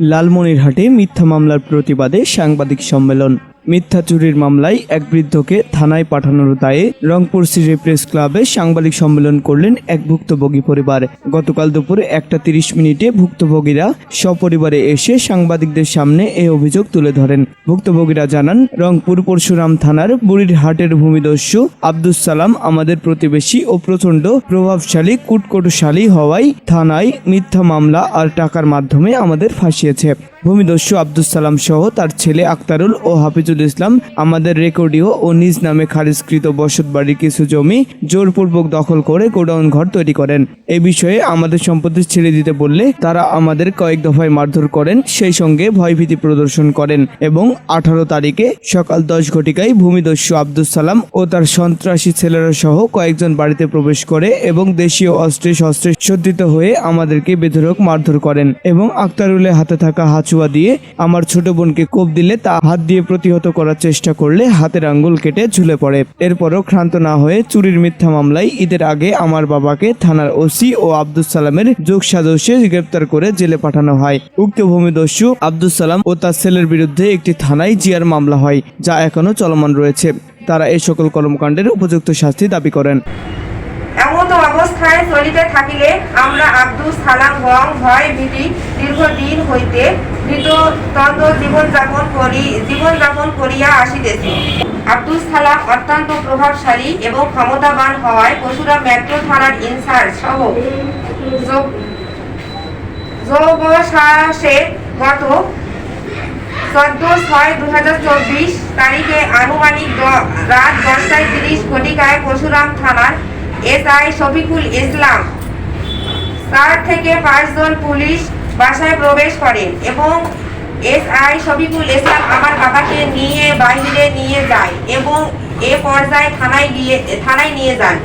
লালমনিরহাটে মিথ্যা মামলার প্রতিবাদে সাংবাদিক সম্মেলন। মিথ্যা চুরির মামলায় এক বৃদ্ধকে থানায় পাঠানোর দায়ে রংপুর সিটি প্রেস ক্লাবে সাংবাদিক সম্মেলন করলেন এক ভুক্তভোগী পরিবার। গতকাল দুপুরে একটা তিরিশ মিনিটে ভুক্তভোগীরা সপরিবারে এসে সাংবাদিকদের সামনে এই অভিযোগ তুলে ধরেন। ভুক্তভোগীরা জানান, রংপুর পরশুরাম থানার বুড়ির হাটের ভূমিদস্যু আব্দুস সালাম আমাদের প্রতিবেশী ও প্রচণ্ড প্রভাবশালী, কুটকটুশালী হওয়ায় থানায় মিথ্যা মামলা আর টাকার মাধ্যমে আমাদের ফাঁসিয়েছে। ভূমিদস্যু আব্দুস সালাম সহ তার ছেলে আক্তারুল ও হাফিজুল ইসলাম, আমাদের রেকর্ডিও ও নিজ নামে খারিজকৃত বসতবাড়ির কিছু জমি জোরপূর্বক দখল করে গোডাউন ঘর তৈরি করেন। এই বিষয়ে আমাদের সম্পত্তি ছেড়ে দিতে বললে তারা আমাদের কয়েক দফায় মারধর করেন, সেই সঙ্গে ভয়ভীতি প্রদর্শন করেন এবং আঠারো তারিখে সকাল দশ ঘটিকায় ভূমিদস্যু আব্দুস সালাম ও তার সন্ত্রাসী ছেলেরা সহ কয়েকজন বাড়িতে প্রবেশ করে এবং দেশীয় অস্ত্রে শস্ত্রে সজ্জিত হয়ে আমাদেরকে বেধরক মারধর করেন এবং আক্তারুলের হাতে থাকা হাঁচুয়া দিয়ে আমার ছোট বোনকে কোপ দিলে তা হাত দিয়ে প্রতিহত করার চেষ্টা করলে হাতের আঙ্গুল কেটে ঝুলে পড়ে। এরপরও ক্ষান্ত না হয়ে চুরির মিথ্যা মামলায় ঈদের আগে আমার বাবাকে থানার ওসি ও আব্দুস সালামের যোগ সাজসে গ্রেপ্তার করে জেলে পাঠানো হয়। উক্ত ভূমিদস্যু আব্দুস সালাম ও তার ছেলের বিরুদ্ধে একটি থানায় জিয়ার মামলা হয়, যা এখনও চলমান রয়েছে। তারা এই সকল কর্মকাণ্ডের উপযুক্ত শাস্তি দাবি করেন। অবস্থায় চলিতে থাকিলে আমরা আব্দুল সালাম গং ভয় ভীতি দীর্ঘদিন হইতে জীবনযাপন করি, জীবনযাপন করিয়া আসিতেছি। আব্দুল সালাম অত্যন্ত প্রভাবশালী এবং ক্ষমতাবান হওয়ায় পশুরা মেট্রো থানার ইনচার্জ সহ যোগসাহসে গত চোদ্দ ছয় দু তারিখে আনুমানিক রাত দশটায় তিরিশ ঘটিকায় পরশুরাম থানার এসআই শফিকুল ইসলাম। চার থেকে পাঁচজন পুলিশ বাসায় প্রবেশ করেন এবং এসআই শফিকুল ইসলাম আমার বাবাকে নিয়ে বাইরে নিয়ে যায় এবং এ পর্যায়ে থানায় গিয়ে, থানায় নিয়ে যান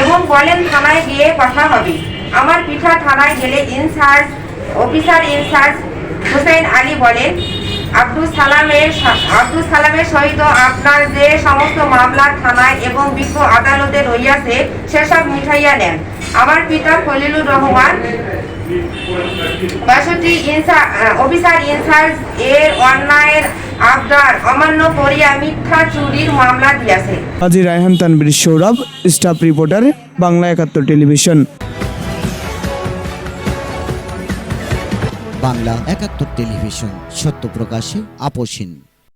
এবং বলেন থানায় গিয়ে কথা হবে। আমার পিঠা থানায় গেলে incharge, officer incharge Hossain Ali বলেন আব্দুল সালামের আব্দুল সালামের সহিত আপনার যে সমস্ত মামলা থানায় এবং বিজ্ঞ আদালতে রইয়াছে, সেসব মিঠাইয়া নেন। আমার পিতা খলিলুর রহমান বাষট্টি অফিসার ইনচার্জ এর অন্যায়ের আবদার অমান্য করিয়া মিথ্যা চুরির মামলা দিয়াছে। Kazi Raihan Tanvir Sourav, staff reporter, Bangla Ekattor television. Bangla একাত্তর টেলিভিশন সত্য প্রকাশে আপোষহীন